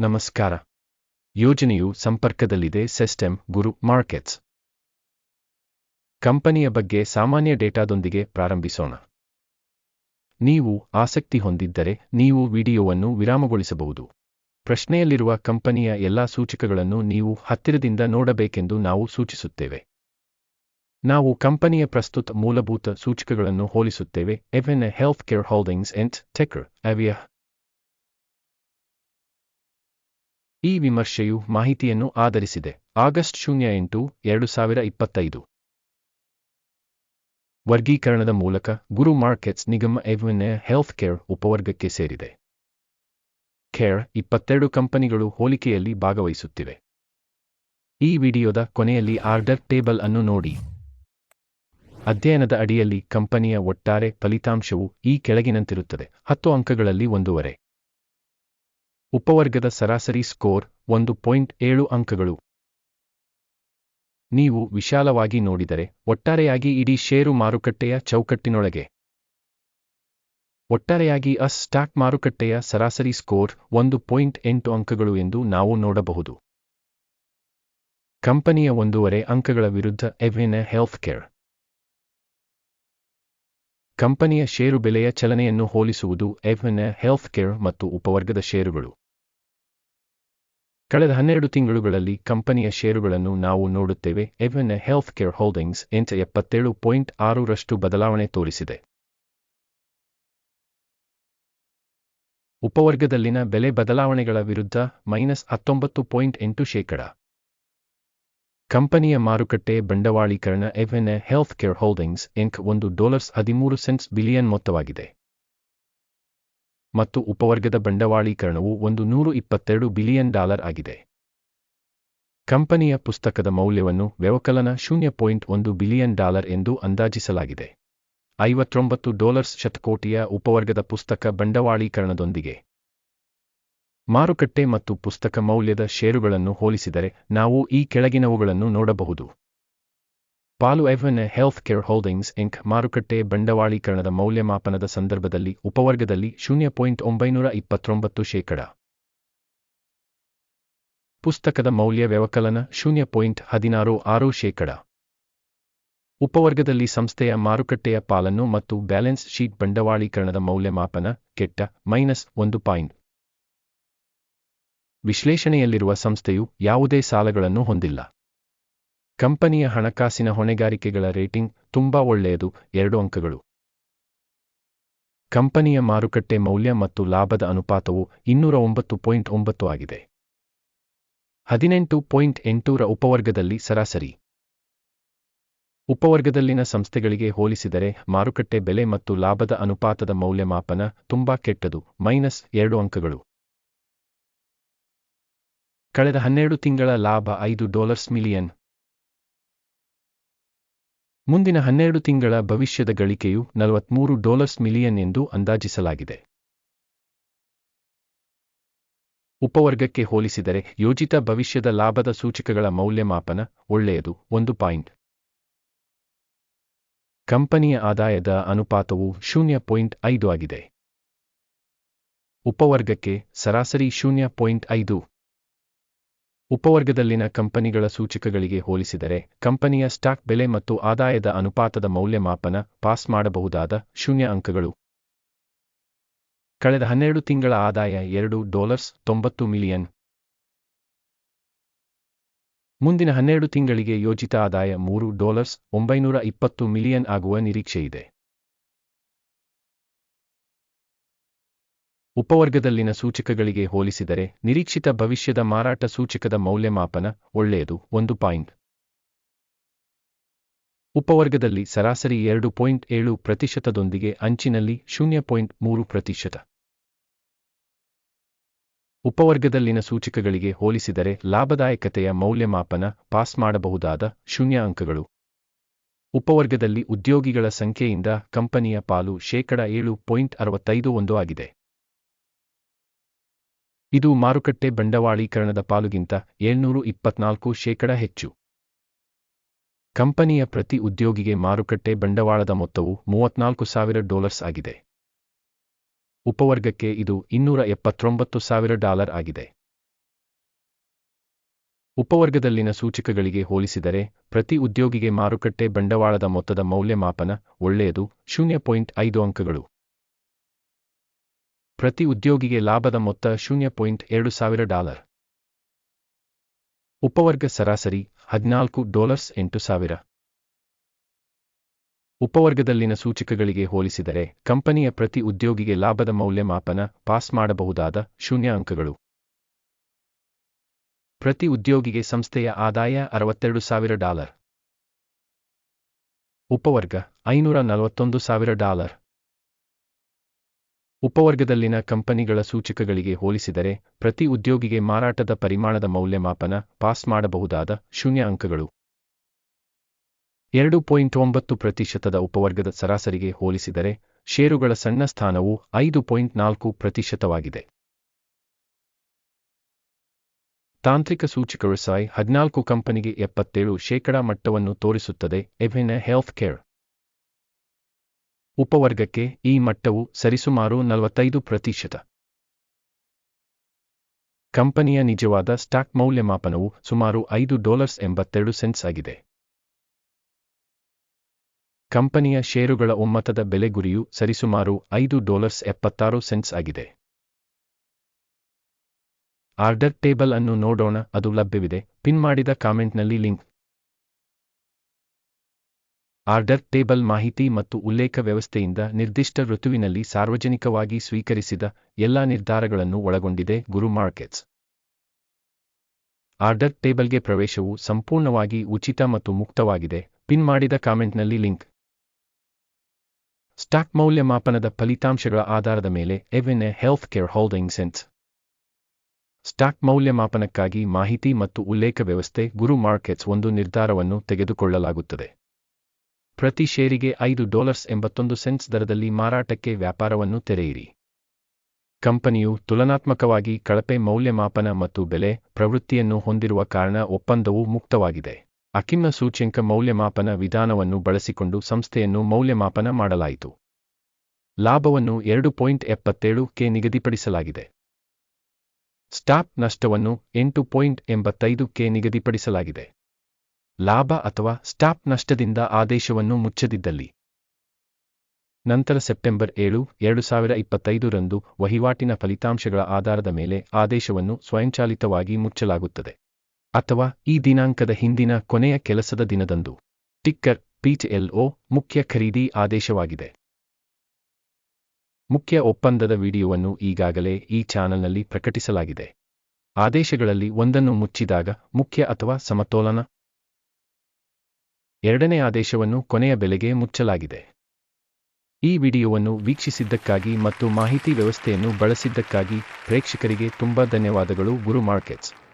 ನಮಸ್ಕಾರ. ಯೋಜನೆಯು ಸಂಪರ್ಕದಲ್ಲಿದೆ, ಸಿಸ್ಟಮ್, ಗುರು, ಮಾರ್ಕೆಟ್ಸ್. ಕಂಪನಿಯ ಬಗ್ಗೆ ಸಾಮಾನ್ಯ ಡೇಟಾದೊಂದಿಗೆ ಪ್ರಾರಂಭಿಸೋಣ. ನೀವು ಆಸಕ್ತಿ ಹೊಂದಿದ್ದರೆ ನೀವು ವಿಡಿಯೋವನ್ನು ವಿರಾಮಗೊಳಿಸಬಹುದು. ಪ್ರಶ್ನೆಯಲ್ಲಿರುವ ಕಂಪನಿಯ ಎಲ್ಲಾ ಸೂಚಕಗಳನ್ನು ನೀವು ಹತ್ತಿರದಿಂದ ನೋಡಬೇಕೆಂದು ನಾವು ಸೂಚಿಸುತ್ತೇವೆ. ನಾವು ಕಂಪನಿಯ ಪ್ರಸ್ತುತ ಮೂಲಭೂತ ಸೂಚಕಗಳನ್ನು ಹೋಲಿಸುತ್ತೇವೆ Aveanna Health Care Holdings Inc ticker ಅವಿಯ ಈ ವಿಮರ್ಶೆಯು ಮಾಹಿತಿಯನ್ನು ಆಧರಿಸಿದೆ. ಆಗಸ್ಟ್ ಶೂನ್ಯ ಎಂಟು, ಎರಡು ಸಾವಿರ ಇಪ್ಪತ್ತೈದು. ವರ್ಗೀಕರಣದ ಮೂಲಕ ಗುರು ಮಾರ್ಕೆಟ್ಸ್ ನಿಗಮ ಎವೆನ್ ಹೆಲ್ತ್ ಕೇರ್ ಉಪವರ್ಗಕ್ಕೆ ಸೇರಿದೆ. ಕೇರ್ ಇಪ್ಪತ್ತೆರಡು ಕಂಪನಿಗಳು ಹೋಲಿಕೆಯಲ್ಲಿ ಭಾಗವಹಿಸುತ್ತಿವೆ. ಈ ವಿಡಿಯೋದ ಕೊನೆಯಲ್ಲಿ ಆರ್ಡರ್ ಟೇಬಲ್ ಅನ್ನು ನೋಡಿ. ಅಧ್ಯಯನದ ಅಡಿಯಲ್ಲಿ ಕಂಪನಿಯ ಒಟ್ಟಾರೆ ಫಲಿತಾಂಶವು ಈ ಕೆಳಗಿನಂತಿರುತ್ತದೆ. ಹತ್ತು ಅಂಕಗಳಲ್ಲಿ ಒಂದೂವರೆ. ಉಪವರ್ಗದ ಸರಾಸರಿ ಸ್ಕೋರ್ ಒಂದು ಪಾಯಿಂಟ್ ಏಳು ಅಂಕಗಳು. ನೀವು ವಿಶಾಲವಾಗಿ ನೋಡಿದರೆ ಒಟ್ಟಾರೆಯಾಗಿ ಇಡೀ ಷೇರು ಮಾರುಕಟ್ಟೆಯ ಚೌಕಟ್ಟಿನೊಳಗೆ. ಒಟ್ಟಾರೆಯಾಗಿ ಅಸ್ ಸ್ಟಾಕ್ ಮಾರುಕಟ್ಟೆಯ ಸರಾಸರಿ ಸ್ಕೋರ್ ಒಂದು ಪಾಯಿಂಟ್ ಎಂಟು ಅಂಕಗಳು ಎಂದು ನಾವು ನೋಡಬಹುದು. ಕಂಪನಿಯ ಒಂದೂವರೆ ಅಂಕಗಳ ವಿರುದ್ಧ ಎವಿನ ಹೆಲ್ತ್ ಕೇರ್ ಕಂಪನಿಯ ಷೇರು ಬೆಲೆಯ ಚಲನೆಯನ್ನು ಹೋಲಿಸುವುದು ಎವಿನ ಹೆಲ್ತ್ ಕೇರ್ ಮತ್ತು ಉಪವರ್ಗದ ಷೇರುಗಳು. ಕಳೆದ ಹನ್ನೆರಡು ತಿಂಗಳುಗಳಲ್ಲಿ ಕಂಪನಿಯ ಷೇರುಗಳನ್ನು ನಾವು ನೋಡುತ್ತೇವೆ. ಎವೆನ್ ಹೆಲ್ತ್ ಕೇರ್ ಹೋಲ್ಡಿಂಗ್ಸ್ ಎಂಟ ಎಪ್ಪತ್ತೇಳು ಪಾಯಿಂಟ್ ಆರರಷ್ಟು ಬದಲಾವಣೆ ತೋರಿಸಿದೆ. ಉಪವರ್ಗದಲ್ಲಿನ ಬೆಲೆ ಬದಲಾವಣೆಗಳ ವಿರುದ್ಧ ಮೈನಸ್ ಹತ್ತೊಂಬತ್ತು ಪಾಯಿಂಟ್ ಎಂಟು ಶೇಕಡ. ಕಂಪನಿಯ ಮಾರುಕಟ್ಟೆ ಬಂಡವಾಳೀಕರಣ Aveanna Health Care Holdings Inc ಒಂದು ಡಾಲರ್ಸ್ ಹದಿಮೂರು ಸೆಂಟ್ಸ್ ಬಿಲಿಯನ್ ಮೊತ್ತವಾಗಿದೆ. ಮತ್ತು ಉಪವರ್ಗದ ಬಂಡವಾಳೀಕರಣವು ಒಂದು ನೂರು ಇಪ್ಪತ್ತೆರಡು ಬಿಲಿಯನ್ ಡಾಲರ್ ಆಗಿದೆ. ಕಂಪನಿಯ ಪುಸ್ತಕದ ಮೌಲ್ಯವನ್ನು ವ್ಯವಕಲನ ಶೂನ್ಯ ಪಾಯಿಂಟ್ ಒಂದು ಬಿಲಿಯನ್ ಡಾಲರ್ ಎಂದು ಅಂದಾಜಿಸಲಾಗಿದೆ. ಐವತ್ತೊಂಬತ್ತು ಡಾಲರ್ಸ್ ಶತಕೋಟಿಯ ಉಪವರ್ಗದ ಪುಸ್ತಕ ಬಂಡವಾಳೀಕರಣದೊಂದಿಗೆ. ಮಾರುಕಟ್ಟೆ ಮತ್ತು ಪುಸ್ತಕ ಮೌಲ್ಯದ ಷೇರುಗಳನ್ನು ಹೋಲಿಸಿದರೆ ನಾವು ಈ ಕೆಳಗಿನವುಗಳನ್ನು ನೋಡಬಹುದು. ಪಾಲು Aveanna Health Care Holdings Inc ಮಾರುಕಟ್ಟೆ ಬಂಡವಾಳೀಕರಣದ ಮೌಲ್ಯಮಾಪನದ ಸಂದರ್ಭದಲ್ಲಿ ಉಪವರ್ಗದಲ್ಲಿ ಶೂನ್ಯ ಪಾಯಿಂಟ್ ಒಂಬೈನೂರ ಇಪ್ಪತ್ತೊಂಬತ್ತು ಶೇಕಡ. ಪುಸ್ತಕದ ಮೌಲ್ಯ ವ್ಯವಕಲನ ಶೂನ್ಯ ಪಾಯಿಂಟ್ ಹದಿನಾರು ಆರು ಶೇಕಡ. ಉಪವರ್ಗದಲ್ಲಿ ಸಂಸ್ಥೆಯ ಮಾರುಕಟ್ಟೆಯ ಪಾಲನ್ನು ಮತ್ತು ಬ್ಯಾಲೆನ್ಸ್ ಶೀಟ್ ಬಂಡವಾಳೀಕರಣದ ಮೌಲ್ಯಮಾಪನ ಕೆಟ್ಟ ಮೈನಸ್ ಒಂದು ಪಾಯಿಂಟ್. ವಿಶ್ಲೇಷಣೆಯಲ್ಲಿರುವ ಸಂಸ್ಥೆಯು ಯಾವುದೇ ಸಾಲಗಳನ್ನು ಹೊಂದಿಲ್ಲ. ಕಂಪನಿಯ ಹಣಕಾಸಿನ ಹೊಣೆಗಾರಿಕೆಗಳ ರೇಟಿಂಗ್ ತುಂಬಾ ಒಳ್ಳೆಯದು. ಎರಡು ಅಂಕಗಳು. ಕಂಪನಿಯ ಮಾರುಕಟ್ಟೆ ಮೌಲ್ಯ ಮತ್ತು ಲಾಭದ ಅನುಪಾತವು ಇನ್ನೂರ ಒಂಬತ್ತು ಪಾಯಿಂಟ್ ಒಂಬತ್ತು ಆಗಿದೆ. ಹದಿನೆಂಟು ಪಾಯಿಂಟ್ ಎಂಟೂರ ಉಪವರ್ಗದಲ್ಲಿ ಸರಾಸರಿ. ಉಪವರ್ಗದಲ್ಲಿನ ಸಂಸ್ಥೆಗಳಿಗೆ ಹೋಲಿಸಿದರೆ ಮಾರುಕಟ್ಟೆ ಬೆಲೆ ಮತ್ತು ಲಾಭದ ಅನುಪಾತದ ಮೌಲ್ಯಮಾಪನ ತುಂಬಾ ಕೆಟ್ಟದು. ಮೈನಸ್ ಎರಡು ಅಂಕಗಳು. ಕಳೆದ ಹನ್ನೆರಡು ತಿಂಗಳ ಲಾಭ ಐದು ಡಾಲರ್ಸ್ ಮಿಲಿಯನ್. ಮುಂದಿನ ಹನ್ನೆರಡು ತಿಂಗಳ ಭವಿಷ್ಯದ ಗಳಿಕೆಯು ನಲವತ್ಮೂರು ಡಾಲರ್ಸ್ ಮಿಲಿಯನ್ ಎಂದು ಅಂದಾಜಿಸಲಾಗಿದೆ. ಉಪವರ್ಗಕ್ಕೆ ಹೋಲಿಸಿದರೆ ಯೋಜಿತ ಭವಿಷ್ಯದ ಲಾಭದ ಸೂಚಕಗಳ ಮೌಲ್ಯಮಾಪನ ಒಳ್ಳೆಯದು, ಒಂದು ಪಾಯಿಂಟ್. ಕಂಪನಿಯ ಆದಾಯದ ಅನುಪಾತವು ಶೂನ್ಯ ಪಾಯಿಂಟ್ ಐದು ಆಗಿದೆ. ಉಪವರ್ಗಕ್ಕೆ ಸರಾಸರಿ ಶೂನ್ಯ ಪಾಯಿಂಟ್ ಐದು. ಉಪವರ್ಗದಲ್ಲಿನ ಕಂಪನಿಗಳ ಸೂಚಕಗಳಿಗೆ ಹೋಲಿಸಿದರೆ, ಕಂಪನಿಯ ಸ್ಟಾಕ್ ಬೆಲೆ ಮತ್ತು ಆದಾಯದ ಅನುಪಾತದ ಮೌಲ್ಯಮಾಪನ ಪಾಸ್ ಮಾಡಬಹುದಾದ ಶೂನ್ಯ ಅಂಕಗಳು. ಕಳೆದ ಹನ್ನೆರಡು ತಿಂಗಳ ಆದಾಯ ಎರಡು ಡಾಲರ್ಸ್ ತೊಂಬತ್ತು ಮಿಲಿಯನ್. ಮುಂದಿನ ಹನ್ನೆರಡು ತಿಂಗಳಿಗೆ ಯೋಜಿತ ಆದಾಯ ಮೂರು ಡಾಲರ್ಸ್ ಒಂಬೈನೂರ ಇಪ್ಪತ್ತು ಮಿಲಿಯನ್ ಆಗುವ ನಿರೀಕ್ಷೆಯಿದೆ. ಉಪವರ್ಗದಲ್ಲಿನ ಸೂಚಕಗಳಿಗೆ ಹೋಲಿಸಿದರೆ ನಿರೀಕ್ಷಿತ ಭವಿಷ್ಯದ ಮಾರಾಟ ಸೂಚಕದ ಮೌಲ್ಯಮಾಪನ ಒಳ್ಳೆಯದು, ಒಂದು ಪಾಯಿಂಟ್. ಉಪವರ್ಗದಲ್ಲಿ ಸರಾಸರಿ ಎರಡು ಪಾಯಿಂಟ್ ಏಳು ಪ್ರತಿಶತದೊಂದಿಗೆ ಅಂಚಿನಲ್ಲಿ ಶೂನ್ಯ ಪಾಯಿಂಟ್ ಮೂರು ಪ್ರತಿಶತ. ಉಪವರ್ಗದಲ್ಲಿನ ಸೂಚಕಗಳಿಗೆ ಹೋಲಿಸಿದರೆ ಲಾಭದಾಯಕತೆಯ ಮೌಲ್ಯಮಾಪನ ಪಾಸ್ ಮಾಡಬಹುದಾದ ಶೂನ್ಯ ಅಂಕಗಳು. ಉಪವರ್ಗದಲ್ಲಿ ಉದ್ಯೋಗಿಗಳ ಸಂಖ್ಯೆಯಿಂದ ಕಂಪನಿಯ ಪಾಲು ಶೇಕಡ ಏಳು ಪಾಯಿಂಟ್ ಅರವತ್ತೈದು ಒಂದು ಆಗಿದೆ. ಇದು ಮಾರುಕಟ್ಟೆ ಬಂಡವಾಳೀಕರಣದ ಪಾಲುಗಿಂತ ಏಳ್ನೂರು ಇಪ್ಪತ್ನಾಲ್ಕು ಶೇಕಡ ಹೆಚ್ಚು. ಕಂಪನಿಯ ಪ್ರತಿ ಉದ್ಯೋಗಿಗೆ ಮಾರುಕಟ್ಟೆ ಬಂಡವಾಳದ ಮೊತ್ತವು ಮೂವತ್ನಾಲ್ಕು ಸಾವಿರ ಡಾಲರ್ಸ್ ಆಗಿದೆ. ಉಪವರ್ಗಕ್ಕೆ ಇದು ಇನ್ನೂರ ಎಪ್ಪತ್ತೊಂಬತ್ತು ಸಾವಿರ ಡಾಲರ್ ಆಗಿದೆ. ಉಪವರ್ಗದಲ್ಲಿನ ಸೂಚಕಗಳಿಗೆ ಹೋಲಿಸಿದರೆ ಪ್ರತಿ ಉದ್ಯೋಗಿಗೆ ಮಾರುಕಟ್ಟೆ ಬಂಡವಾಳದ ಮೊತ್ತದ ಮೌಲ್ಯಮಾಪನ ಒಳ್ಳೆಯದು, ಶೂನ್ಯ ಪಾಯಿಂಟ್ ಅಂಕಗಳು. ಪ್ರತಿ ಉದ್ಯೋಗಿಗೆ ಲಾಭದ ಮೊತ್ತ ಶೂನ್ಯ ಪಾಯಿಂಟ್ ಎರಡು ಸಾವಿರ ಡಾಲರ್. ಉಪವರ್ಗ ಸರಾಸರಿ ಹದಿನಾಲ್ಕು ಡಾಲರ್ಸ್ ಎಂಟು ಸಾವಿರ. ಉಪವರ್ಗದಲ್ಲಿನ ಸೂಚಕಗಳಿಗೆ ಹೋಲಿಸಿದರೆ ಕಂಪನಿಯ ಪ್ರತಿ ಉದ್ಯೋಗಿಗೆ ಲಾಭದ ಮೌಲ್ಯಮಾಪನ ಪಾಸ್ ಮಾಡಬಹುದಾದ ಶೂನ್ಯ ಅಂಕಗಳು. ಪ್ರತಿ ಉದ್ಯೋಗಿಗೆ ಸಂಸ್ಥೆಯ ಆದಾಯ ಅರವತ್ತೆರಡು ಸಾವಿರ ಡಾಲರ್. ಉಪವರ್ಗ ಐನೂರ ನಲವತ್ತೊಂದು ಸಾವಿರ ಡಾಲರ್. ಉಪವರ್ಗದಲ್ಲಿನ ಕಂಪನಿಗಳ ಸೂಚಕಗಳಿಗೆ ಹೋಲಿಸಿದರೆ, ಪ್ರತಿ ಉದ್ಯೋಗಿಗೆ ಮಾರಾಟದ ಪರಿಮಾಣದ ಮೌಲ್ಯಮಾಪನ ಪಾಸ್ ಮಾಡಬಹುದಾದ ಶೂನ್ಯ ಅಂಕಗಳು. ಎರಡು ಪಾಯಿಂಟ್ ಒಂಬತ್ತು ಪ್ರತಿಶತದ ಉಪವರ್ಗದ ಸರಾಸರಿಗೆ ಹೋಲಿಸಿದರೆ, ಷೇರುಗಳ ಸಣ್ಣ ಸ್ಥಾನವು ಐದು ಪಾಯಿಂಟ್ ನಾಲ್ಕು ಪ್ರತಿಶತವಾಗಿದೆ. ತಾಂತ್ರಿಕ ಸೂಚಕಗಳು ಸಾಯ್ ಹದಿನಾಲ್ಕು ಕಂಪನಿಗೆ ಎಪ್ಪತ್ತೇಳು ಶೇಕಡಾ ಮಟ್ಟವನ್ನು ತೋರಿಸುತ್ತದೆ, ಎವೆನ ಹೆಲ್ತ್ ಕೇರ್ ಉಪವರ್ಗಕ್ಕೆ ಈ ಮಟ್ಟವು ಸರಿಸುಮಾರು ನಲವತ್ತೈದು ಪ್ರತಿಶತ. ಕಂಪನಿಯ ನಿಜವಾದ ಸ್ಟಾಕ್ ಮೌಲ್ಯಮಾಪನವು ಸುಮಾರು ಐದು ಡಾಲರ್ಸ್ ಎಂಬತ್ತೆರಡು ಸೆಂಟ್ಸ್ ಆಗಿದೆ. ಕಂಪನಿಯ ಷೇರುಗಳ ಒಮ್ಮತದ ಬೆಲೆ ಗುರಿಯು ಸರಿಸುಮಾರು ಐದು ಡಾಲರ್ಸ್ ಎಪ್ಪತ್ತಾರು ಸೆಂಟ್ಸ್ ಆಗಿದೆ. ಆರ್ಡರ್ ಟೇಬಲ್ ಅನ್ನು ನೋಡೋಣ, ಅದು ಲಭ್ಯವಿದೆ. ಪಿನ್ ಮಾಡಿದ ಕಾಮೆಂಟ್ನಲ್ಲಿ ಲಿಂಕ್. ಆರ್ಡರ್ ಟೇಬಲ್ ಮಾಹಿತಿ ಮತ್ತು ಉಲ್ಲೇಖ ವ್ಯವಸ್ಥೆಯಿಂದ ನಿರ್ದಿಷ್ಟ ಋತುವಿನಲ್ಲಿ ಸಾರ್ವಜನಿಕವಾಗಿ ಸ್ವೀಕರಿಸಿದ ಎಲ್ಲಾ ನಿರ್ಧಾರಗಳನ್ನು ಒಳಗೊಂಡಿದೆ ಗುರು ಮಾರ್ಕೆಟ್ಸ್. ಆರ್ಡರ್ ಟೇಬಲ್ಗೆ ಪ್ರವೇಶವು ಸಂಪೂರ್ಣವಾಗಿ ಉಚಿತ ಮತ್ತು ಮುಕ್ತವಾಗಿದೆ. ಪಿನ್ ಮಾಡಿದ ಕಾಮೆಂಟ್ನಲ್ಲಿ ಲಿಂಕ್. ಸ್ಟಾಕ್ ಮೌಲ್ಯಮಾಪನದ ಫಲಿತಾಂಶಗಳ ಆಧಾರದ ಮೇಲೆ ಎವೆನ್ ಹೆಲ್ತ್ ಕೇರ್ ಹೋಲ್ಡಿಂಗ್ ಸೆನ್ಸ್. ಸ್ಟಾಕ್ ಮೌಲ್ಯಮಾಪನಕ್ಕಾಗಿ ಮಾಹಿತಿ ಮತ್ತು ಉಲ್ಲೇಖ ವ್ಯವಸ್ಥೆ ಗುರು ಮಾರ್ಕೆಟ್ಸ್ ಒಂದು ನಿರ್ಧಾರವನ್ನು ತೆಗೆದುಕೊಳ್ಳಲಾಗುತ್ತದೆ. ಪ್ರತಿ ಷೇರಿಗೆ ಐದು ಡಾಲರ್ಸ್ ಎಂಬತ್ತೊಂದು ಸೆನ್ಸ್ ದರದಲ್ಲಿ ಮಾರಾಟಕ್ಕೆ ವ್ಯಾಪಾರವನ್ನು ತೆರೆಯಿರಿ. ಕಂಪನಿಯು ತುಲನಾತ್ಮಕವಾಗಿ ಕಳಪೆ ಮೌಲ್ಯಮಾಪನ ಮತ್ತು ಬೆಲೆ ಪ್ರವೃತ್ತಿಯನ್ನು ಹೊಂದಿರುವ ಕಾರಣ ಒಪ್ಪಂದವು ಮುಕ್ತವಾಗಿದೆ. ಅಕಿಮ್ನ ಸೂಚ್ಯಂಕ ಮೌಲ್ಯಮಾಪನ ವಿಧಾನವನ್ನು ಬಳಸಿಕೊಂಡು ಸಂಸ್ಥೆಯನ್ನು ಮೌಲ್ಯಮಾಪನ ಮಾಡಲಾಯಿತು. ಲಾಭವನ್ನು ಎರಡು ಪಾಯಿಂಟ್ ಎಪ್ಪತ್ತೇಳು ಕೆ ನಿಗದಿಪಡಿಸಲಾಗಿದೆ. ಸ್ಟಾಪ್ ನಷ್ಟವನ್ನು ಎಂಟು ಪಾಯಿಂಟ್ ಎಂಬತ್ತೈದು ಕೆ ನಿಗದಿಪಡಿಸಲಾಗಿದೆ. ಲಾಭ ಅಥವಾ ಸ್ಟಾಪ್ ನಷ್ಟದಿಂದ ಆದೇಶವನ್ನು ಮುಚ್ಚದಿದ್ದಲ್ಲಿ. ನಂತರ ಸೆಪ್ಟೆಂಬರ್ ಏಳು, ಎರಡು ಸಾವಿರ ಇಪ್ಪತ್ತೈದರಂದು ವಹಿವಾಟಿನ ಫಲಿತಾಂಶಗಳ ಆಧಾರದ ಮೇಲೆ ಆದೇಶವನ್ನು ಸ್ವಯಂಚಾಲಿತವಾಗಿ ಮುಚ್ಚಲಾಗುತ್ತದೆ. ಅಥವಾ ಈ ದಿನಾಂಕದ ಹಿಂದಿನ ಕೊನೆಯ ಕೆಲಸದ ದಿನದಂದು. ಟಿಕ್ಕರ್ ಪಿಚ್ಎಲ್ಒ ಮುಖ್ಯ ಖರೀದಿ ಆದೇಶವಾಗಿದೆ. ಮುಖ್ಯ ಒಪ್ಪಂದದ ವಿಡಿಯೋವನ್ನು ಈಗಾಗಲೇ ಈ ಚಾನಲ್ನಲ್ಲಿ ಪ್ರಕಟಿಸಲಾಗಿದೆ. ಆದೇಶಗಳಲ್ಲಿ ಒಂದನ್ನು ಮುಚ್ಚಿದಾಗ ಮುಖ್ಯ ಅಥವಾ ಸಮತೋಲನ ಎರಡನೇ ಆದೇಶವನ್ನು ಕೊನೆಯ ಬೆಲೆಗೆ ಮುಚ್ಚಲಾಗಿದೆ. ಈ ವಿಡಿಯೋವನ್ನು ವೀಕ್ಷಿಸಿದ್ದಕ್ಕಾಗಿ ಮತ್ತು ಮಾಹಿತಿ ವ್ಯವಸ್ಥೆಯನ್ನು ಬಳಸಿದ್ದಕ್ಕಾಗಿ ಪ್ರೇಕ್ಷಕರಿಗೆ ತುಂಬಾ ಧನ್ಯವಾದಗಳು ಗುರು ಮಾರ್ಕೆಟ್ಸ್.